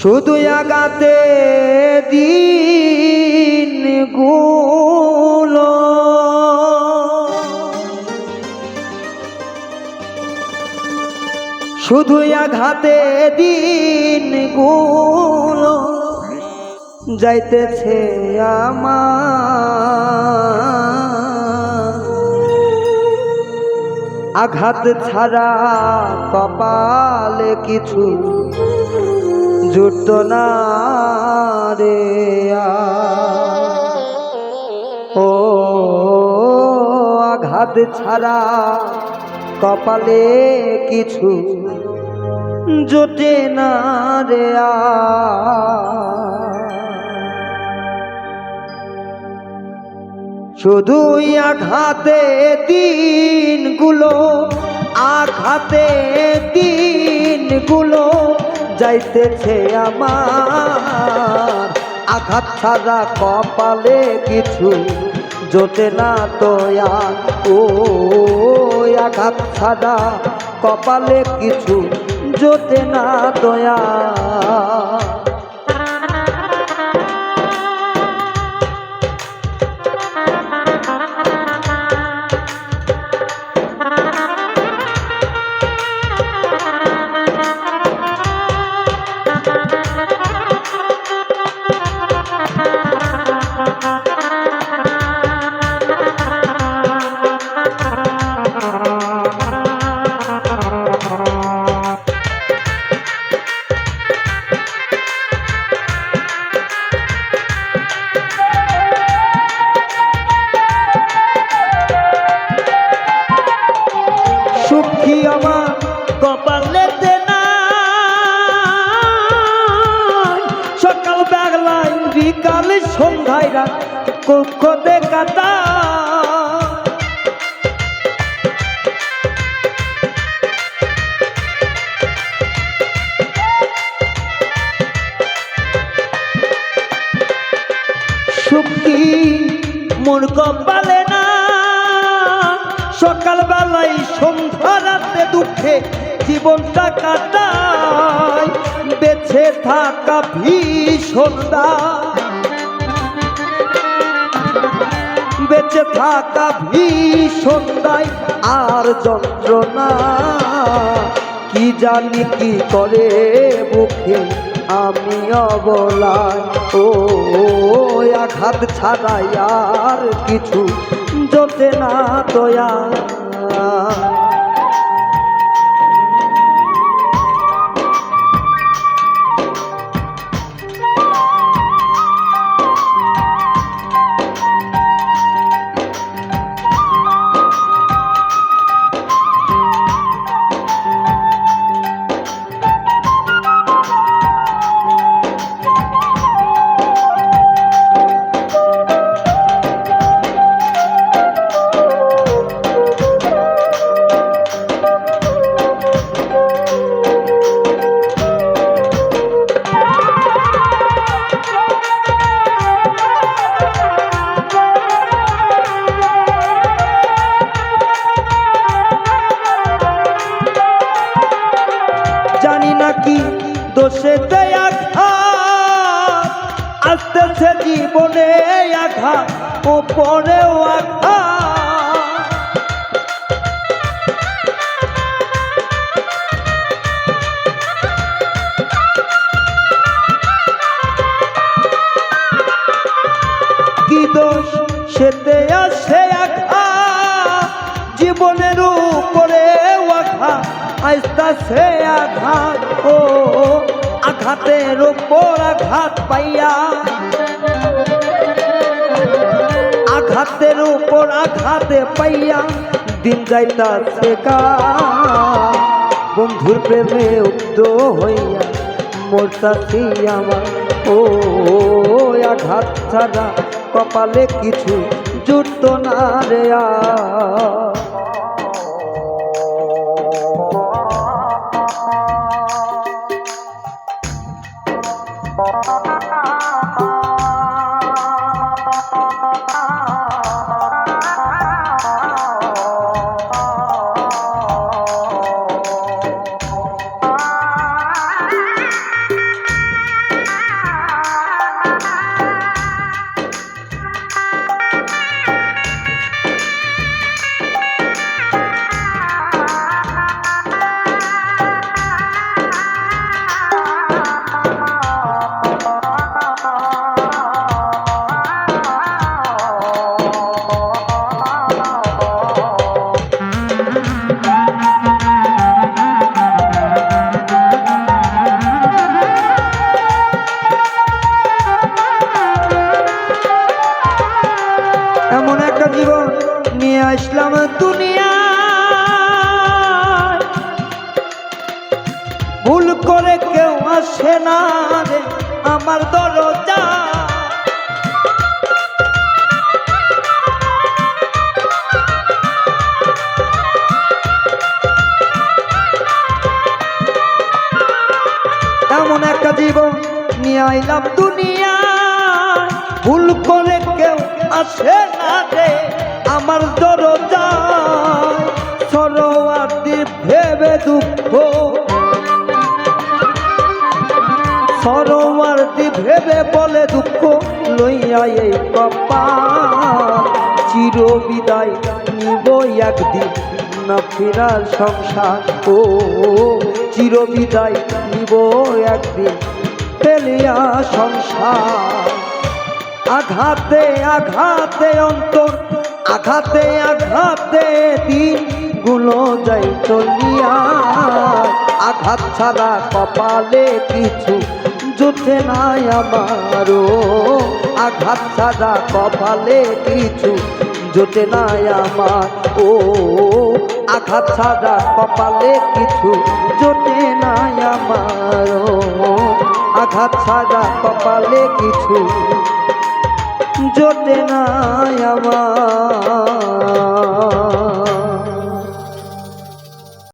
শুধু আগাতে দিনগুলো শুধু আঘাতে দিনগুলো যাইতেছে আমার। আঘাত ছাড়া কপালে কিছু জুটত না। ও আঘাত ছাড়া কপালে কিছু জোটে না রে। শুধুই আঘাতে দিনগুলো আঘাতে দিনগুলো যাইতেছে আমার। আঘাত ছাড়া কপালে কিছু জোটে না তো ও, আঘাত ছাড়া কপালে কিছু জোটে না দয়া। কক্ষতে কাটা সুখী মোর কপালে না। সকাল বেলায় সন্ধ্যা রাতে দুঃখে জীবনটা কাটায়। বেঁচে থাকা ভীষণ দায়। বেঁচে থাকা ভীষণ আর যন্ত্রণা। কি জানি কি করে মুখে, আমি অবলায়। ও, আঘাত ছাড়াই আর কিছু জোটে না দয়া। আসতেছে জীবনে আঘাত, ওপরেও আঘাত। কি দোষ? সেতে আসে আঘাত জীবনের উপরে আঘাত আইতাছে আঘাত, ও আঘাতের উপর আঘাত পাইয়া, আঘাতের উপর আঘাতে পাইয়া দিন যাইতাছে গা। বন্ধুর প্রেমে উগ্ধ হইয়া মোরতাছি আমার। ও, আঘাত ছাড়া কপালে কিছু জুটতো না রে একটা জীবন নিয়ে আসলাম দুনিয়া ভুল করে কেউ আসে না রে আমার দরজা। এমন একটা জীবন নিয়ে আইলাম দুনিয়া ভুল করে কেউ আসে না রে, আমার দরজা সরোয়ার দ্বীপ ভেবে দুঃখ। সরোয়ার দ্বীপ ভেবে বলে দুঃখ, লইয়া এই কপা চির বিদায় নিব একদিন না ফেরার সংসার ও। চির বিদায় নিব একদিন, ফেলিয়া সংসার। আঘাতে আঘাতে অন্তর, আঘাতে আঘাতে দিনগুলো যাই চলিয়া। আঘাত ছাড়া কপালে কিছু জুটে নাই আমারও। আঘাত ছাড়া কপালে কিছু জোটে নাই আমার ও আঘাত ছাড়া কপালে কিছু জোটে নাই আমার আঘাত ছাড়া কপালে কিছু জোটে না আমার।